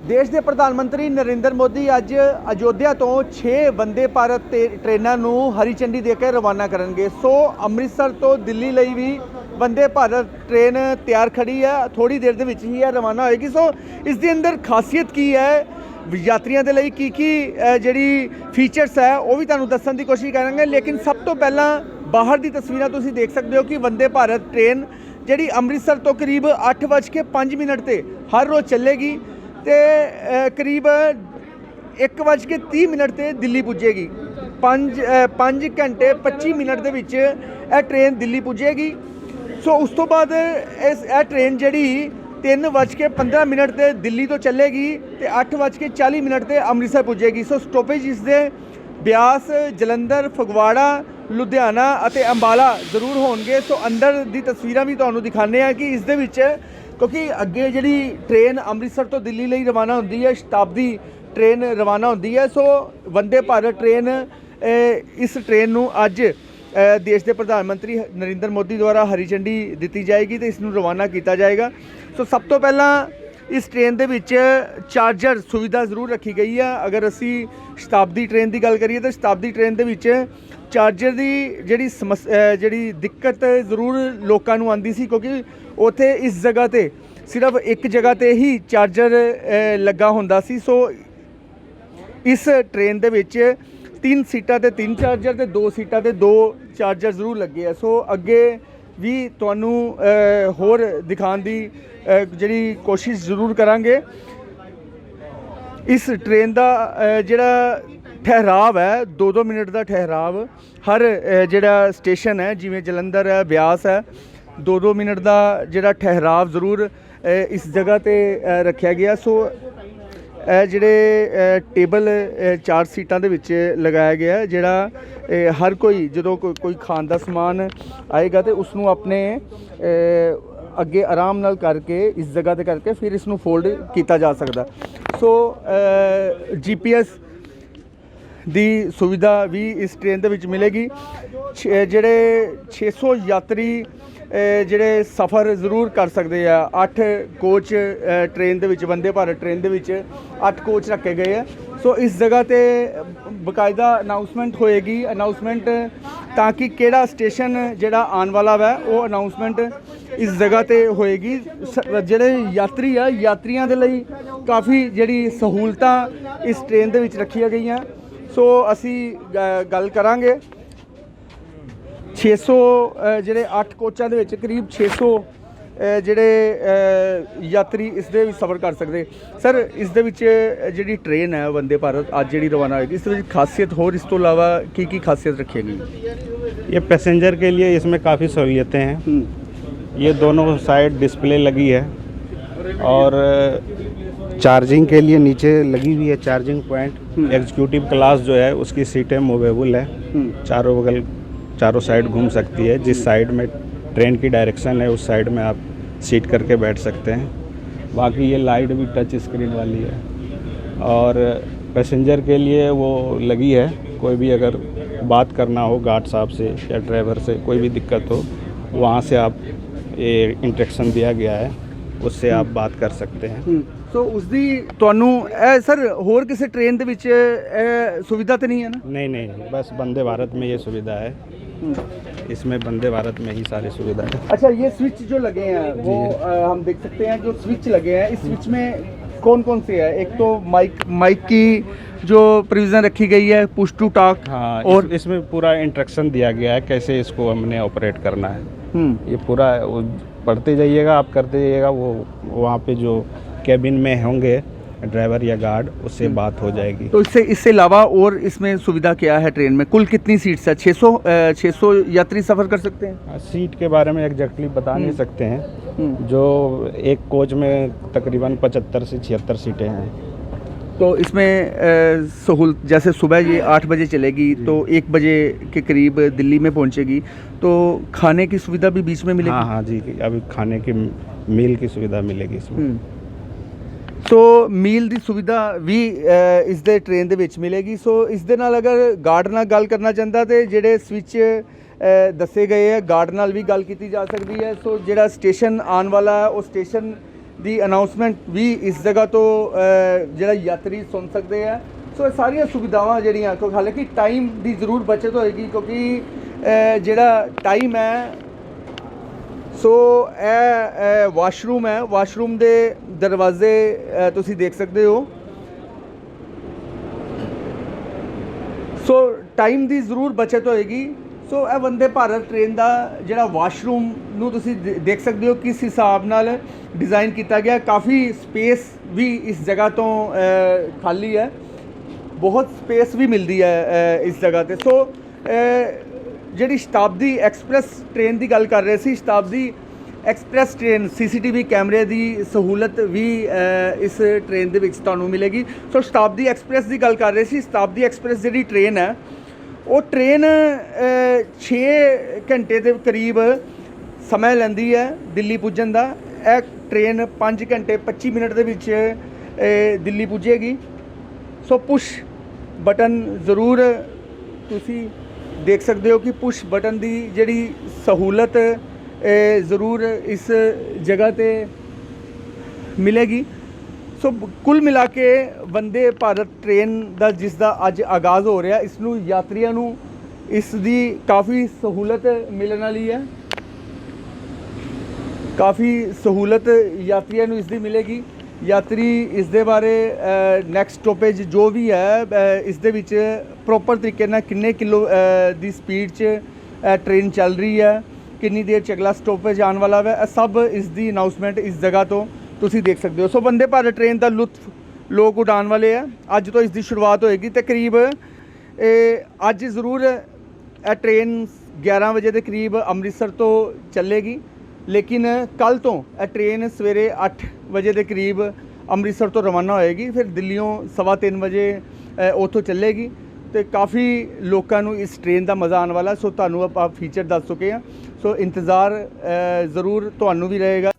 ਦੇਸ਼ ਦੇ ਪ੍ਰਧਾਨ ਮੰਤਰੀ ਨਰਿੰਦਰ ਮੋਦੀ ਅੱਜ ਅਯੋਧਿਆ ਤੋਂ 6 ਵੰਦੇ ਭਾਰਤ ਤੇ- ਟ੍ਰੇਨਾਂ ਨੂੰ ਹਰੀ ਝੰਡੀ ਦੇ ਕੇ ਰਵਾਨਾ ਕਰਨਗੇ। ਸੋ ਅੰਮ੍ਰਿਤਸਰ ਤੋਂ ਦਿੱਲੀ ਲਈ ਵੀ ਵੰਦੇ ਭਾਰਤ ਟ੍ਰੇਨ ਤਿਆਰ ਖੜੀ ਹੈ। ਥੋੜੀ ਦੇਰ ਦੇ ਵਿੱਚ ਹੀ ਇਹ ਰਵਾਨਾ ਹੋਏਗੀ। ਸੋ ਇਸ ਦੇ ਅੰਦਰ ਖਾਸੀਅਤ ਕੀ ਹੈ? ਯਾਤਰੀਆਂ ਦੇ ਲਈ ਕੀ ਕੀ ਜਿਹੜੀ ਫੀਚਰਸ ਹੈ, ਉਹ ਵੀ ਤੁਹਾਨੂੰ ਦੱਸਣ ਦੀ ਕੋਸ਼ਿਸ਼ ਕਰਾਂਗੇ। ਲੇਕਿਨ ਸਭ ਤੋਂ ਪਹਿਲਾਂ ਬਾਹਰ ਦੀ ਤਸਵੀਰਾਂ ਤੁਸੀਂ ਦੇਖ ਸਕਦੇ ਹੋ ਕਿ ਵੰਦੇ ਭਾਰਤ ਟ੍ਰੇਨ ਜਿਹੜੀ ਅੰਮ੍ਰਿਤਸਰ ਤੋਂ ਕਰੀਬ 8:05 ਮਿੰਟ ਤੇ ਹਰ ਰੋਜ਼ ਚੱਲੇਗੀ। ਤੇ ਅ, ਕਰੀਬ 1:30 ਮਿੰਟ ਤੇ ਦਿੱਲੀ ਪੁੱਜੇਗੀ। 5 5 ਘੰਟੇ 25 ਮਿੰਟ ਦੇ ਵਿੱਚ ਇਹ ਟ੍ਰੇਨ ਦਿੱਲੀ ਪੁੱਜੇਗੀ। ਸੋ ਉਸ ਤੋਂ ਬਾਅਦ ਇਸ ਇਹ ਟ੍ਰੇਨ ਜਿਹੜੀ 3:15 ਮਿੰਟ ਤੇ ਦਿੱਲੀ ਤੋਂ ਚੱਲੇਗੀ ਤੇ 8:40 ਮਿੰਟ ਤੇ ਅੰਮ੍ਰਿਤਸਰ ਪੁੱਜੇਗੀ। ਸੋ ਸਟਾਪੇਜ ਇਸ ਦੇ ਬਿਆਸ ਜਲੰਧਰ ਫਗਵਾੜਾ ਲੁਧਿਆਣਾ ਅਤੇ ਅੰਬਾਲਾ ਜ਼ਰੂਰ ਹੋਣਗੇ। ਸੋ ਅੰਦਰ ਦੀ ਤਸਵੀਰਾਂ ਵੀ ਤੁਹਾਨੂੰ ਦਿਖਾਣੇ ਆ ਕਿ ਇਸ ਦੇ ਵਿੱਚ ਕਿਉਂਕਿ ਅੱਗੇ ਜਿਹੜੀ ਟ੍ਰੇਨ ਅੰਮ੍ਰਿਤਸਰ ਤੋਂ ਦਿੱਲੀ ਲਈ ਰਵਾਨਾ ਹੁੰਦੀ ਹੈ, ਸ਼ਤਾਬਦੀ ਟ੍ਰੇਨ ਰਵਾਨਾ ਹੁੰਦੀ ਹੈ, ਸੋ ਵੰਦੇ ਭਾਰਤ ਟ੍ਰੇਨ ਇਸ ਟ੍ਰੇਨ ਨੂੰ ਅੱਜ ਦੇਸ਼ ਦੇ ਪ੍ਰਧਾਨ ਮੰਤਰੀ ਨਰਿੰਦਰ ਮੋਦੀ ਦੁਆਰਾ ਹਰੀ ਝੰਡੀ ਦਿੱਤੀ ਜਾਏਗੀ ਤੇ ਇਸ ਨੂੰ ਰਵਾਨਾ ਕੀਤਾ ਜਾਏਗਾ। ਸੋ ਸਭ ਤੋਂ ਪਹਿਲਾਂ ਇਸ ਟ੍ਰੇਨ ਦੇ ਵਿੱਚ ਚਾਰਜਰ ਸੁਵਿਧਾ ਜ਼ਰੂਰ ਰੱਖੀ ਗਈ ਹੈ। ਅਗਰ ਅਸੀਂ ਸ਼ਤਾਬਦੀ ਟ੍ਰੇਨ ਦੀ ਗੱਲ ਕਰੀਏ ਤਾਂ ਸ਼ਤਾਬਦੀ ਟ੍ਰੇਨ ਦੇ ਵਿੱਚ ਚਾਰਜਰ ਦੀ ਜਿਹੜੀ ਸਮੱਸ- ਜਿਹੜੀ ਦਿੱਕਤ ਜ਼ਰੂਰ ਲੋਕਾਂ ਨੂੰ ਆਂਦੀ ਸੀ ਕਿਉਂਕਿ ਉਥੇ ਇਸ ਜਗ੍ਹਾ ਤੇ ਸਿਰਫ ਇੱਕ ਜਗ੍ਹਾ ਤੇ ਹੀ ਚਾਰਜਰ ਲੱਗਾ ਹੁੰਦਾ ਸੀ। ਸੋ ਇਸ ਟ੍ਰੇਨ ਦੇ ਵਿੱਚ ਤਿੰਨ ਸੀਟਾਂ ਤੇ ਤਿੰਨ ਚਾਰਜਰ ਤੇ ਦੋ ਸੀਟਾਂ ਤੇ ਦੋ ਚਾਰਜਰ ਜ਼ਰੂਰ ਲੱਗੇ ਆ। ਸੋ ਅੱਗੇ ਵੀ ਤੁਹਾਨੂੰ ਹੋਰ ਦਿਖਾਉਣ ਦੀ ਜਿਹੜੀ ਕੋਸ਼ਿਸ਼ ਜ਼ਰੂਰ ਕਰਾਂਗੇ। ਇਸ ਟ੍ਰੇਨ ਦਾ ਜਿਹੜਾ ਠਹਿਰਾਵ ਹੈ 2-2 ਮਿੰਟ ਦਾ ਠਹਿਰਾਵ। ਹਰ ਜਿਹੜਾ ਸਟੇਸ਼ਨ ਹੈ ਜਿਵੇਂ ਜਲੰਧਰ ਹੈ ਬਿਆਸ ਹੈ 2-2 ਮਿੰਟ ਦਾ ਜਿਹੜਾ ਠਹਿਰਾਵ ਜ਼ਰੂਰ ਇਸ ਜਗ੍ਹਾ ਤੇ ਰੱਖਿਆ ਗਿਆ। ਸੋ ਇਹ ਜਿਹੜੇ ਟੇਬਲ ਅ, ਚਾਰ ਸੀਟਾਂ ਦੇ ਵਿੱਚ ਲਗਾਇਆ ਗਿਆ ਜਿਹੜਾ ਹਰ ਕੋਈ ਜਦੋਂ ਕੋਈ ਕੋਈ ਖਾਣ ਦਾ ਸਮਾਨ ਆਏਗਾ ਤੇ ਉਸ ਨੂੰ ਆਪਣੇ ਅੱਗੇ ਆਰਾਮ ਨਾਲ ਕਰਕੇ ਇਸ ਜਗ੍ਹਾ ਤੇ ਕਰਕੇ ਫਿਰ ਇਸ ਨੂੰ ਫੋਲਡ ਕੀਤਾ ਜਾ ਸਕਦਾ। ਸੋ ਜੀਪੀਐਸ ਦੀ ਸੁਵਿਧਾ ਵੀ ਇਸ ਟ੍ਰੇਨ ਦੇ ਵਿੱਚ ਮਿਲੇਗੀ। ਛੇ- ਜਿਹੜੇ 600 ਯਾਤਰੀ ਜਿਹੜੇ ਸਫ਼ਰ ਜ਼ਰੂਰ ਕਰ ਸਕਦੇ ਆ। 8 ਕੋਚ ਅ, ਟ੍ਰੇਨ ਦੇ ਵਿੱਚ ਵੰਦੇ ਭਾਰਤ ਟ੍ਰੇਨ ਦੇ ਵਿੱਚ 8 ਕੋਚ ਰੱਖੇ ਗਏ ਆ। ਸੋ ਇਸ ਜਗ੍ਹਾ ਤੇ ਬਕਾਇਦਾ ਅਨਾਉਂਸਮੈਂਟ ਹੋਏਗੀ। ਅਨਾਉਂਸਮੈਂਟ ਤਾਂ ਕਿ ਕਿਹੜਾ ਸਟੇਸ਼ਨ ਜਿਹੜਾ ਆਉਣ ਵਾਲਾ ਵੈ ਉਹ ਅਨਾਉਂਸਮੈਂਟ ਇਸ ਜਗ੍ਹਾ ਤੇ ਹੋਏਗੀ। ਸ- ਜਿਹੜੇ ਯਾਤਰੀ ਆ ਯਾਤਰੀਆਂ ਦੇ ਲਈ ਕਾਫੀ ਜਿਹੜੀ ਸਹੂਲਤਾਂ ਇਸ ਟ੍ਰੇਨ ਦੇ ਵਿੱਚ ਰੱਖੀਆਂ ਗਈਆਂ। ਸੋ ਅਸੀਂ ਗ- ਗੱਲ ਕਰਾਂਗੇ 600 ਅ, ਜਿਹੜੇ 8 ਕੋਚਾਂ ਦੇ ਵਿੱਚ ਕਰੀਬ 600 ਅ, ਜਿਹੜੇ ਅ, ਯਾਤਰੀ ਇਸ ਦੇ ਵਿੱਚ ਸਫ਼ਰ ਕਰ ਸਕਦੇ ਸਰ ਇਸ ਦੇ ਵਿੱਚ ਅ, ਜਿਹੜੀ ਟ੍ਰੇਨ ਹੈ ਵੰਦੇ ਭਾਰਤ ਅੱਜ ਜਿਹੜੀ ਰਵਾਨਾ ਹੋਏਗੀ ਇਸ ਦੇ ਵਿੱਚ ਖਾਸੀਅਤ ਹੋਰ ਇਸ ਤੋਂ ਇਲਾਵਾ ਕੀ ਕੀ ਖਾਸੀਅਤ ਰੱਖੀ ਗਈ ये पैसेंजर के लिए इसमें काफ़ी सहूलियतें हैं ये दोनों साइड डिस्प्ले लगी है और चार्जिंग के लिए नीचे लगी हुई है चार्जिंग पॉइंट। एग्जीक्यूटिव क्लास जो है उसकी सीटें मूवेबल है। चारों बगल चारों साइड घूम सकती है। जिस साइड में ट्रेन की डायरेक्शन है उस साइड में आप सीट करके बैठ सकते हैं। बाकी ये लाइट भी टच स्क्रीन वाली है। और पैसेंजर के लिए वो लगी है। कोई भी अगर बात करना हो गार्ड साहब से या ड्राइवर से कोई भी दिक्कत हो वहाँ से आप ये इंस्ट्रक्शन दिया गया है उससे आप बात कर सकते हैं। ਸੋ ਉਸ ਦੀ ਤੁਹਾਨੂੰ ਇਹ ਸਰ ਹੋਰ ਕਿਸੇ ਟ੍ਰੇਨ ਦੇ ਵਿੱਚ ਇਹ ਸੁਵਿਧਾ ਤੇ ਨਹੀਂ ਹੈ ਨਾ नहीं नहीं नहीं बस वंदे भारत में ये सुविधा है इसमें वंदे भारत में ही सारी सुविधा है अच्छा ये स्विच जो लगे हैं वो अ, हम देख सकते हैं जो स्विच लगे हैं इस स्विच में कौन कौन से है एक तो माइक माइक की जो प्रोविजन रखी गई है पुश टू टॉक हाँ और और इसमें पूरा इंस्ट्रक्शन दिया गया है कैसे इसको हमने ऑपरेट करना है हम्म ये पूरा वो पढ़ते जाइएगा आप करते जाइएगा वो वहाँ पे जो कैबिन में होंगे ड्राइवर या गार्ड उससे बात हो जाएगी। तो इससे इससे अलावा और इसमें सुविधा क्या है ट्रेन में? कुल कितनी सीट्स है? 600 अ, 600 यात्री सफ़र कर सकते हैं? हाँ, सीट के बारे में एग्जैक्टली बता नहीं सकते हैं। हम्म। जो एक कोच में तकरीबन पचहत्तर से छिहत्तर सीटें हैं। तो इसमें सहूलत जैसे सुबह ये आठ बजे चलेगी तो एक बजे के करीब दिल्ली में पहुंचेगी तो खाने की सुविधा भी बीच में मिलेगी? हाँ हाँ जी अभी खाने की मील की सुविधा मिलेगी इसमें। ਸੋ ਮੀਲ ਦੀ ਸੁਵਿਧਾ ਵੀ ਅ, ਇਸ ਦੇ ਟ੍ਰੇਨ ਦੇ ਵਿੱਚ ਮਿਲੇਗੀ। ਸੋ ਇਸ ਦੇ ਨਾਲ ਅਗਰ ਗਾਰਡ ਨਾਲ ਗੱਲ ਕਰਨਾ ਚਾਹੁੰਦਾ ਤੇ ਜਿਹੜੇ ਸਵਿਚ ਦੱਸੇ ਗਏ ਹੈ ਗਾਰਡ ਨਾਲ ਵੀ ਗੱਲ ਕੀਤੀ ਜਾ ਸਕਦੀ ਹੈ। ਸੋ ਜਿਹੜਾ ਸਟੇਸ਼ਨ ਆਉਣ ਵਾਲਾ ਹੈ ਉਹ ਸਟੇਸ਼ਨ ਦੀ ਅਨਾਉਂਸਮੈਂਟ ਵੀ ਇਸ ਜਗ੍ਹਾ ਤੋਂ ਜਿਹੜਾ ਯਾਤਰੀ ਸੁਣ ਸਕਦੇ ਆ। ਸੋ ਇਹ ਸਾਰੀਆਂ ਸੁਵਿਧਾਵਾਂ ਜਿਹੜੀਆਂ ਕਿਉਂਕਿ ਹਾਲਾਂਕਿ ਟਾਈਮ ਦੀ ਜ਼ਰੂਰ ਬਚਤ ਹੋਏਗੀ ਕਿਉਂਕਿ ਜਿਹੜਾ ਟਾਈਮ ਹੈ ਸੋ ਇਹ ਵਾਸ਼ਰੂਮ ਹੈ। ਵਾਸ਼ਰੂਮ ਦੇ ਦਰਵਾਜ਼ੇ ਤੁਸੀਂ ਦੇਖ ਸਕਦੇ ਹੋ। ਸੋ ਟਾਈਮ ਦੀ ਜ਼ਰੂਰ ਬਚਤ ਹੋਏਗੀ। ਸੋ ਇਹ ਵੰਦੇ ਭਾਰਤ ਟ੍ਰੇਨ ਦਾ ਜਿਹੜਾ ਵਾਸ਼ਰੂਮ ਨੂੰ ਤੁਸੀਂ ਦੇ- ਦੇਖ ਸਕਦੇ ਹੋ, ਕਿਸ ਹਿਸਾਬ ਨਾਲ ਡਿਜ਼ਾਈਨ ਕੀਤਾ ਗਿਆ। ਕਾਫੀ ਸਪੇਸ ਵੀ ਇਸ ਜਗ੍ਹਾ ਤੋਂ ਖਾਲੀ ਹੈ। ਬਹੁਤ ਸਪੇਸ ਵੀ ਮਿਲਦੀ ਹੈ ਇਸ ਜਗ੍ਹਾ ਤੇ। ਸੋ ਜਿਹੜੀ ਸ਼ਤਾਬਦੀ ਐਕਸਪ੍ਰੈਸ ਟ੍ਰੇਨ ਦੀ ਗੱਲ ਕਰ ਰਹੇ ਸੀ, ਸ਼ਤਾਬਦੀ ਐਕਸਪ੍ਰੈਸ ਟ੍ਰੇਨ ਸੀਸੀਟੀਵੀ ਕੈਮਰੇ ਦੀ ਸਹੂਲਤ ਵੀ ਇਸ ਟ੍ਰੇਨ ਦੇ ਵਿੱਚ ਤੁਹਾਨੂੰ ਮਿਲੇਗੀ। ਸੋ ਸ਼ਤਾਬਦੀ ਐਕਸਪ੍ਰੈਸ ਦੀ ਗੱਲ ਕਰ ਰਹੇ ਸੀ, ਸ਼ਤਾਬਦੀ ਐਕਸਪ੍ਰੈਸ ਜਿਹੜੀ ਟ੍ਰੇਨ ਹੈ, ਉਹ ਟ੍ਰੇਨ 6 ਘੰਟੇ ਦੇ ਕਰੀਬ ਸਮਾਂ ਲੈਂਦੀ ਹੈ ਦਿੱਲੀ ਪੁੱਜਣ ਦਾ। ਇਹ ਟ੍ਰੇਨ 5 ਘੰਟੇ 25 ਮਿੰਟ ਦੇ ਵਿੱਚ ਦਿੱਲੀ ਪੁੱਜੇਗੀ। ਸੋ ਪੁਸ਼ ਬਟਨ ਜ਼ਰੂਰ ਤੁਸੀਂ ਦੇਖ ਸਕਦੇ ਹੋ ਕਿ ਪੁਸ਼ ਬਟਨ ਦੀ ਜਿਹੜੀ ਸਹੂਲਤ ਜ਼ਰੂਰ ਇਸ ਜਗ੍ਹਾ ਤੇ ਮਿਲੇਗੀ। ਸੋ ਕੁੱਲ ਮਿਲਾ ਕੇ ਵੰਦੇ ਭਾਰਤ ਟ੍ਰੇਨ ਦਾ ਜਿਸ ਦਾ ਅੱਜ ਆਗਾਜ਼ ਹੋ ਰਿਹਾ, ਇਸ ਨੂੰ ਯਾਤਰੀਆਂ ਨੂੰ ਇਸ ਦੀ ਕਾਫੀ ਸਹੂਲਤ ਮਿਲਣ ਵਾਲੀ ਹੈ। ਕਾਫੀ ਸਹੂਲਤ ਯਾਤਰੀਆਂ ਨੂੰ ਇਸ ਦੀ ਮਿਲੇਗੀ। ਯਾਤਰੀ ਇਸ ਦੇ ਬਾਰੇ ਨੈਕਸਟ ਸਟਾਪੇਜ ਜੋ ਵੀ ਹੈ ਇਸ ਦੇ ਵਿੱਚ ਪ੍ਰੋਪਰ ਤਰੀਕੇ ਨਾਲ ਕਿੰਨੇ ਕਿਲੋ ਦੀ ਸਪੀਡ 'ਚ ਟ੍ਰੇਨ ਚੱਲ ਰਹੀ ਹੈ, ਕਿੰਨੀ ਦੇਰ 'ਚ ਅਗਲਾ ਸਟਾਪੇਜ ਆਉਣ ਵਾਲਾ ਹੈ ਇਹ ਸਭ ਇਸ ਦੀ ਅਨਾਉਂਸਮੈਂਟ ਇਸ ਜਗ੍ਹਾ ਤੋਂ ਤੁਸੀਂ ਦੇਖ ਸਕਦੇ ਹੋ। ਸੋ ਬੰਦੇ ਭਾਰਤ ਟ੍ਰੇਨ ਦਾ ਲੁਤਫ ਲੋਕ ਉਡਾਉਣ ਵਾਲੇ ਆ। ਅੱਜ ਤੋਂ ਇਸ ਦੀ ਸ਼ੁਰੂਆਤ ਹੋਏਗੀ ਤੇ ਕਰੀਬ, ਇਹ, ਅੱਜ ਜ਼ਰੂਰ ਇਹ ਟ੍ਰੇਨ 11 ਵਜੇ ਦੇ ਕਰੀਬ ਅੰਮ੍ਰਿਤਸਰ ਤੋਂ ਚੱਲੇਗੀ। ਲੇਕਿਨ ਕੱਲ ਤੋਂ ਇਹ ਟ੍ਰੇਨ ਸਵੇਰੇ 8 ਵਜੇ ਦੇ ਕਰੀਬ ਅੰਮ੍ਰਿਤਸਰ ਤੋਂ ਰਵਾਨਾ ਹੋਏਗੀ, ਫਿਰ ਦਿੱਲੀੋਂ ਸਵਾ ਤਿੰਨ ਵਜੇ ਉੱਥੋਂ ਚੱਲੇਗੀ ਤੇ ਕਾਫੀ ਲੋਕਾਂ ਨੂੰ ਇਸ ਟ੍ਰੇਨ ਦਾ ਮਜ਼ਾ ਆਉਣ ਵਾਲਾ ਸੋ ਤੁਹਾਨੂੰ ਆਪਾਂ ਫੀਚਰ ਦੱਸ ਚੁੱਕੇ ਹਾਂ। ਸੋ ਇੰਤਜ਼ਾਰ ਜ਼ਰੂਰ ਤੁਹਾਨੂੰ ਵੀ ਰਹੇਗਾ।